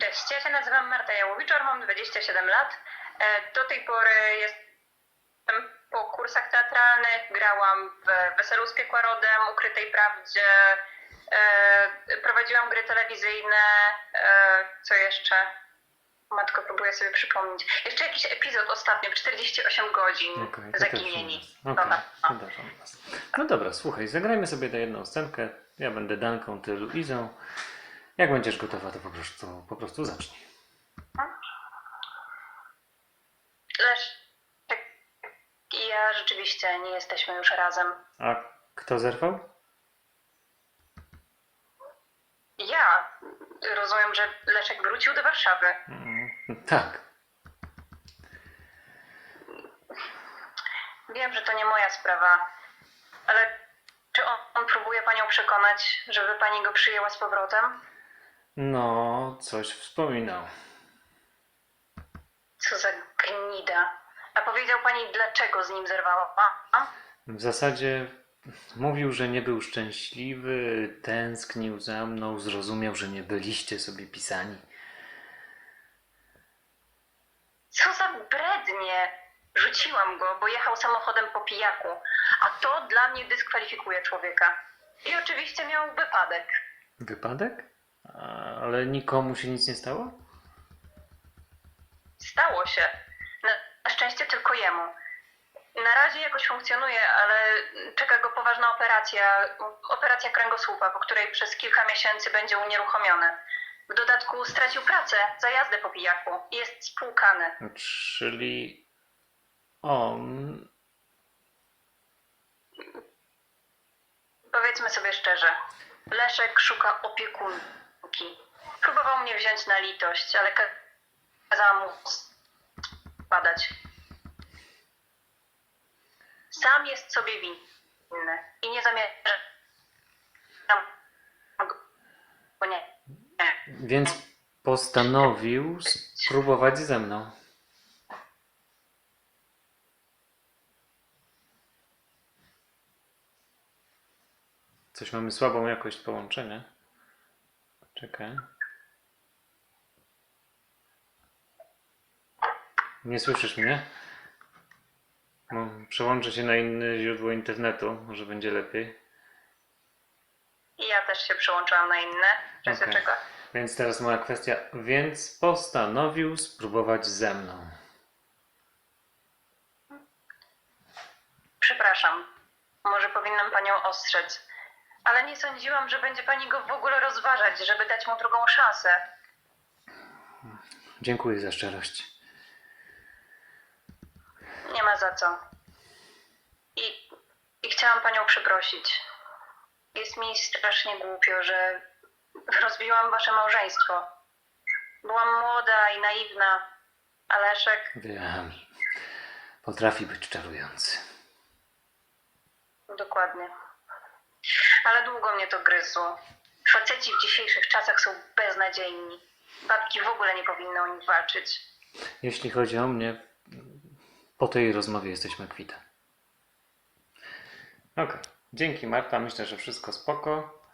Cześć, ja się nazywam Marta Jałowicz, mam 27 lat. E, Do tej pory jestem po kursach teatralnych, grałam w Weselu z Piekła Rodem, Ukrytej Prawdzie, e, prowadziłam gry telewizyjne, e, co jeszcze? Matko, próbuję sobie przypomnieć. Jeszcze jakiś epizod ostatnio, 48 godzin, też Zaginieni. to też u nas. No dobra, słuchaj, zagrajmy sobie tę jedną scenkę. Ja będę Danką, ty Luizą. Jak będziesz gotowa, to po prostu, po prostu zacznij. Lecz tak, i ja rzeczywiście nie jesteśmy już razem. A kto zerwał? Ja rozumiem, że Leszek wrócił do Warszawy. Mm, tak. Wiem, że to nie moja sprawa, ale czy on, on próbuje panią przekonać, żeby pani go przyjęła z powrotem? No, coś wspominał. Co za gnida. A powiedział pani, dlaczego z nim zerwała? A? W zasadzie mówił, że nie był szczęśliwy, tęsknił za mną, zrozumiał, że nie byliście sobie pisani. Co za brednie! Rzuciłam go, bo jechał samochodem po pijaku, a to dla mnie dyskwalifikuje człowieka. I oczywiście miał wypadek. Wypadek? Ale nikomu się nic nie stało? Stało się. Na, na szczęście tylko jemu. Na razie jakoś funkcjonuje, ale czeka go poważna operacja, operacja kręgosłupa, po której przez kilka miesięcy będzie unieruchomiony. W dodatku stracił pracę za jazdę po pijaku i jest spłukany. Czyli on Powiedzmy sobie szczerze, Leszek szuka Próbował mnie wziąć na litość, ale ka- kazałam mu spadać. Sam jest sobie winny i nie zamierzam go nie. Więc postanowił spróbować ze mną. Coś mamy słabą jakość połączenia. Czekaj. Nie słyszysz mnie? No, przełączę się na inne źródło internetu, może będzie lepiej. I ja też się przyłączyłam na inne, w razie Okej. czego. Więc teraz moja kwestia. Więc postanowił spróbować ze mną. Przepraszam, może powinnam panią ostrzec, ale nie sądziłam, że będzie pani go w ogóle rozważać, żeby dać mu drugą szansę. Dziękuję za szczerość. Nie ma za co. I, I chciałam panią przeprosić. Jest mi strasznie głupio, że rozbiłam wasze małżeństwo. Byłam młoda i naiwna, a Leszek Wiem. Potrafi być czarujący. dokładnie. Ale długo mnie to gryzło. Faceci w dzisiejszych czasach są beznadziejni. Babki w ogóle nie powinny o nich walczyć. Jeśli chodzi o mnie, po tej rozmowie jesteśmy kwita. Okej. Dzięki Marta. Myślę, że wszystko spoko.